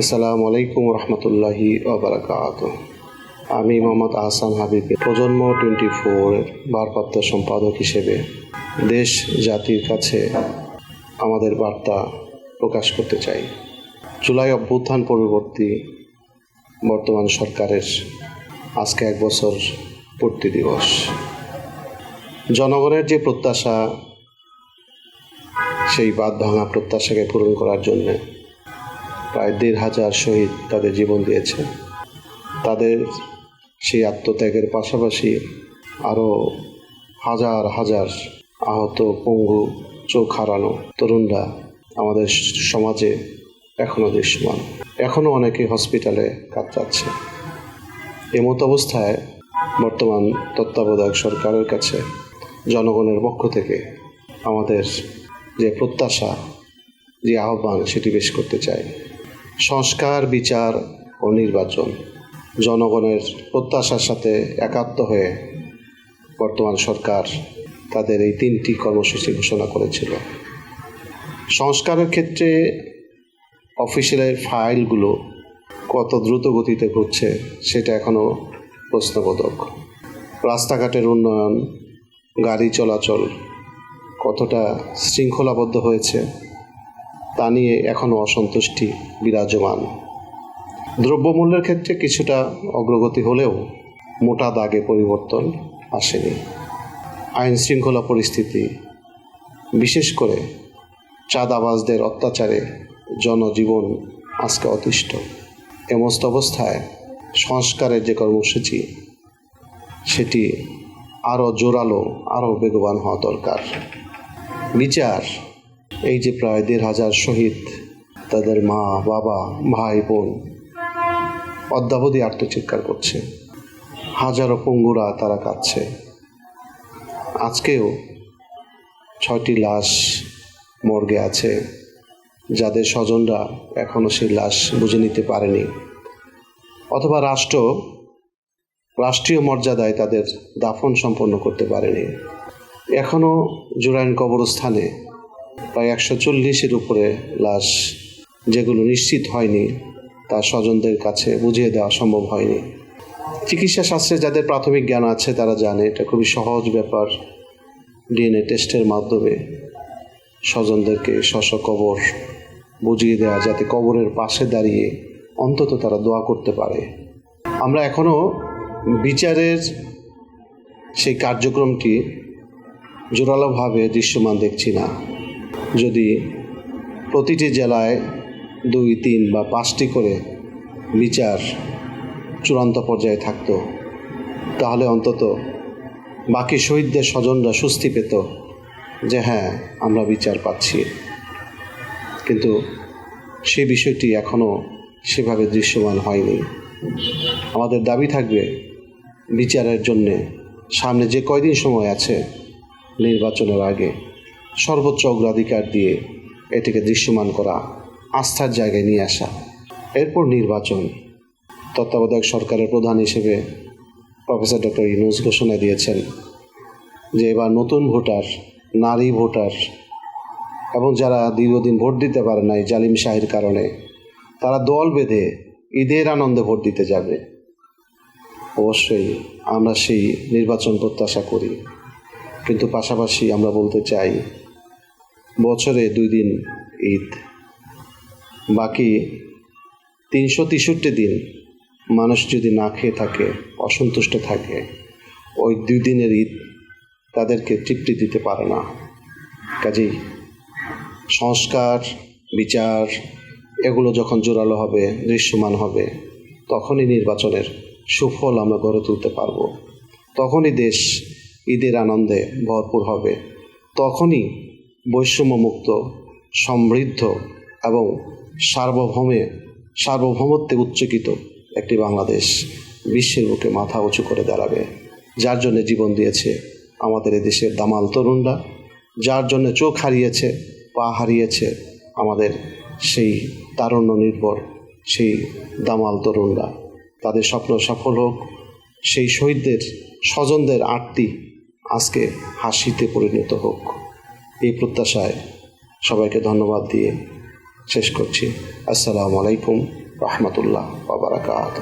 আসসালামু আলাইকুম রহমতুল্লাহি ওবরাকাত। আমি মোহাম্মদ আহসান হাবিব, প্রজন্ম টোয়েন্টি ফোর ভারপ্রাপ্ত সম্পাদক হিসেবে দেশ, জাতির কাছে আমাদের বার্তা প্রকাশ করতে চাই। জুলাই অভ্যুত্থান পূর্ববর্তী বর্তমান সরকারের আজকে এক বছর পূর্তি দিবস। জনগণের যে প্রত্যাশা, সেই বাদ ভাঙা প্রত্যাশাকে পূরণ করার জন্যে প্রায় দেড় হাজার শহীদ তাদের জীবন দিয়েছে। তাদের সেই আত্মত্যাগের পাশাপাশি আরও হাজার হাজার আহত পঙ্গু চোখ হারানো তরুণরা আমাদের সমাজে এখনও দৃশ্যমান। এখনও অনেকে হসপিটালে কাটাচ্ছে এমত অবস্থায় বর্তমান তত্ত্বাবধায়ক সরকারের কাছে জনগণের পক্ষ থেকে আমাদের যে প্রত্যাশা, যে আহ্বান, সেটি বেশ করতে চাই। সংস্কার, বিচার ও নির্বাচন। জনগণের প্রত্যাশার সাথে একাত্ম হয়ে বর্তমান সরকার তাদের এই তিনটি কর্মসূচি ঘোষণা করেছিল। সংস্কারের ক্ষেত্রে অফিসিয়ালের ফাইলগুলো কত দ্রুত গতিতে ঘুরছে সেটা এখনও প্রশ্নবোধক। রাস্তাঘাটের উন্নয়ন, গাড়ি চলাচল কতটা শৃঙ্খলাবদ্ধ হয়েছে তা নিয়ে এখনও অসন্তুষ্টি বিরাজমান। দ্রব্যমূল্যের ক্ষেত্রে কিছুটা অগ্রগতি হলেও মোটা দাগে পরিবর্তন আসেনি। আইন শৃঙ্খলা পরিস্থিতি, বিশেষ করে চাঁদাবাজদের অত্যাচারে জনজীবন আজকে অতিষ্ঠ। এমস্ত অবস্থায় সংস্কারের যে কর্মসূচি, সেটি আরও জোরালো, আরও বেগবান হওয়া দরকার। বিচার এই যে প্রায় দেড় হাজার শহীদ, তাদের মা, বাবা, ভাই, বোন অদ্যাবধি আত্মচিৎকার করছে। হাজারো পঙ্গুরা তারা কাঁদছে। আজকেও ছয়টি লাশ মর্গে আছে। যাদের স্বজনরা এখনও সেই লাশ বুঝে নিতে পারেনি। অথবা রাষ্ট্র, রাষ্ট্রীয় মর্যাদায় তাদের দাফন সম্পন্ন করতে পারেনি। এখনও জুরাইন কবরস্থানে প্রায় একশো চল্লিশের উপরে লাশ যেগুলো নিশ্চিত হয়নি, তা স্বজনদের কাছে বুঝিয়ে দেওয়া সম্ভব হয়নি। চিকিৎসা শাস্ত্রে যাদের প্রাথমিক জ্ঞান আছে, তারা জানে এটা খুবই সহজ ব্যাপার ডিএনএ টেস্টের মাধ্যমে। স্বজনদেরকে শশ কবর বুঝিয়ে দেওয়া, যাতে কবরের পাশে দাঁড়িয়ে অন্তত তারা দোয়া করতে পারে। আমরা এখনও বিচারের সেই কার্যক্রমটি জোরালোভাবে দৃশ্যমান দেখছি না। যদি প্রতিটি জেলায় দুই, তিন বা পাঁচটি করে বিচার চূড়ান্ত পর্যায়ে থাকতো, তাহলে অন্তত বাকি শহীদদের স্বজনরা স্বস্তি পেত যে হ্যাঁ আমরা বিচার পাচ্ছি। কিন্তু সে বিষয়টি এখনও সেভাবে দৃশ্যমান হয়নি। আমাদের দাবি থাকবে বিচারের জন্যে সামনে যে কয়দিন সময় আছে নির্বাচনের আগে। সর্বোচ্চ অগ্রাধিকার দিয়ে এটিকে দৃশ্যমান করা আস্থার জায়গায় নিয়ে আসা। এরপর নির্বাচন। তত্ত্বাবধায়ক সরকারের প্রধান হিসেবে প্রফেসর ডক্টর ইউনুস ঘোষণা দিয়েছেন যে এবার নতুন ভোটার, নারী ভোটার এবং যারা দীর্ঘদিন ভোট দিতে পারে নাই জালিম শাহির কারণে, তারা দল বেঁধে ঈদের আনন্দে ভোট দিতে যাবে। অবশ্যই আমরা সেই নির্বাচন প্রত্যাশা করি। কিন্তু পাশাপাশি আমরা বলতে চাই বছরে দুই দিন ঈদ। বাকি তিনশো তেষট্টি দিন মানুষ যদি না খেয়ে থাকে, অসন্তুষ্ট থাকে, ওই দুই দিনের ঈদ তাদেরকে তৃপ্তি দিতে পারে না। কাজেই সংস্কার, বিচার, এগুলো যখন জোরালো হবে, দৃশ্যমান হবে, তখনই নির্বাচনের সুফল আমরা গড়ে তুলতে পারব। তখনই দেশ ঈদের আনন্দে ভরপুর হবে। তখনই বৈষম্যমুক্ত, সমৃদ্ধ এবং সার্বভৌমে, সার্বভৌমত্বে উচ্চকিত একটি বাংলাদেশ বিশ্বের বুকে মাথা উঁচু করে দাঁড়াবে। যার জন্য জীবন দিয়েছে আমাদের এ দেশের দামাল তরুণরা, যার জন্য চোখ হারিয়েছে, পা হারিয়েছে আমাদের সেই তারুণ্য নির্ভর সেই দামাল তরুণরা। তাদের স্বপ্ন সফল হোক, সেই শহীদদের, স্বজনদের আটটি আজকে হাসিতে পরিণত হোক। এই প্রত্যাশায় সবাইকে ধন্যবাদ দিয়ে শেষ করছি। আসসালামু আলাইকুম রহমতুল্লাহ বাবারাকাত